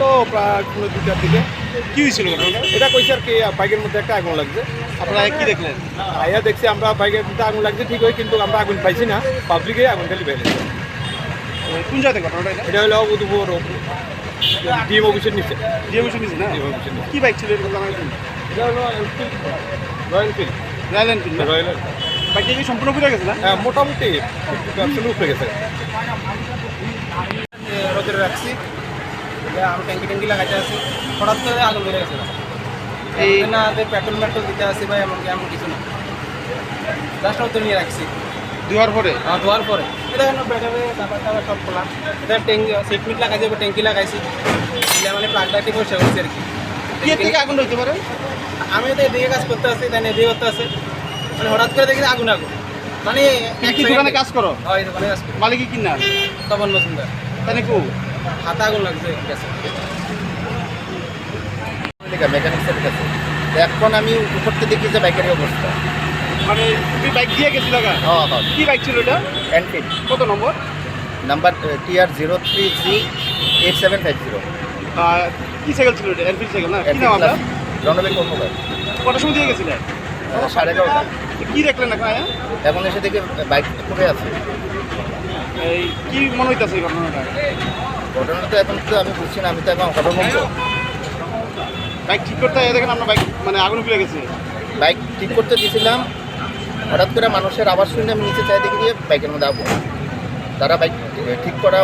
তো প্রায় কোনো দুটার দিকে। কি হয়েছিল এটা কইছে আর কি বাইকের মধ্যে একটা আগুন লাগছে। আপনারা কি দেখলেন? আইয়া দেখছি আমরা বাইকের মধ্যে আগুন লাগছে ঠিক হয় কিন্তু আমরা আগুন পাইছি না। পাবলিকে আগুন খালি ফেলেছে কোন জায়গাতে ঘটনাটা এটা? হলো উদুপুর ডিএম অফিসের নিচে। ডিএম অফিসের নিচে না? ডিএম অফিসের নিচে। কি বাইক ছিল এটা হলো Royal Enfield Royal Enfield Royal বাইকটা কি সম্পূর্ণ পুড়ে গেছে না? হ্যাঁ মোটামুটি উপরে গেছে। রাখছি। আমি ট্যাঙ্কি ট্যাঙ্কি লাগাইতে আছি হঠাৎ করে আগুন বেড়ে গেছে। না যে পেট্রোল মেট্রোল দিতে আসি ভাই এমন এমন কিছু না। জাস্ট ওদের নিয়ে রাখছি। দুয়ার পরে? ধোয়ার পরে। এটা কেন ব্যাটারি তারপর তারপর সব খোলা। এটা ট্যাঙ্কি সিট মিট লাগাইছে ট্যাঙ্কি লাগাইছি। মানে প্লাগটা বসে হচ্ছে আর কি। কি থেকে আগুন হইতে পারে? আমি তো এদিকে কাজ করতে আসছি তাই এদিকে করতে আসছি মানে হঠাৎ করে দেখি আগুন আগুন। মানে তুমি কি দোকানে কাজ করো? হয় দোকানে কাজ করি। মালিকই কিনা? তপন মজুমদার তাই কো? হাতে আগুন লাগছে গেছে মেকানিক্সের কাছে তো এখন আমি উপরতে দেখি যে বাইকের অবস্থা। মানে তুমি বাইক দিয়ে গেছিল হ্যাঁ হ্যাঁ। কি বাইক ছিল এটা? এনফিল্ড কত নম্বর? Number T R zero three G eight seven five zero কি সাইকেল ছিল এটা? এনফিল্ড সাইকেল না? কি নাম আপনার? রণবীর কর্মকার কটার সময় দিয়ে গেছিলেন সাড়ে এগারোটা। কি দেখলেন এখন আয়া এখন এসে দেখে বাইক পড়ে আছে। এই কি মনে হইতাছে এই ঘটনাটা? ঘটনা তো এখন তো আমি বুঝছি না আমি তো এখন হতভম্ব বাইক ঠিক করতে দেখেন আপনার বাইক মানে আগুন ফিরে গেছে। বাইক ঠিক করতে দিয়েছিলাম। হঠাৎ করে মানুষের আবার শুনে আমি নিচে চাই দেখি দিয়ে বাইকের মধ্যে আগুন। তারা বাইক ঠিক করা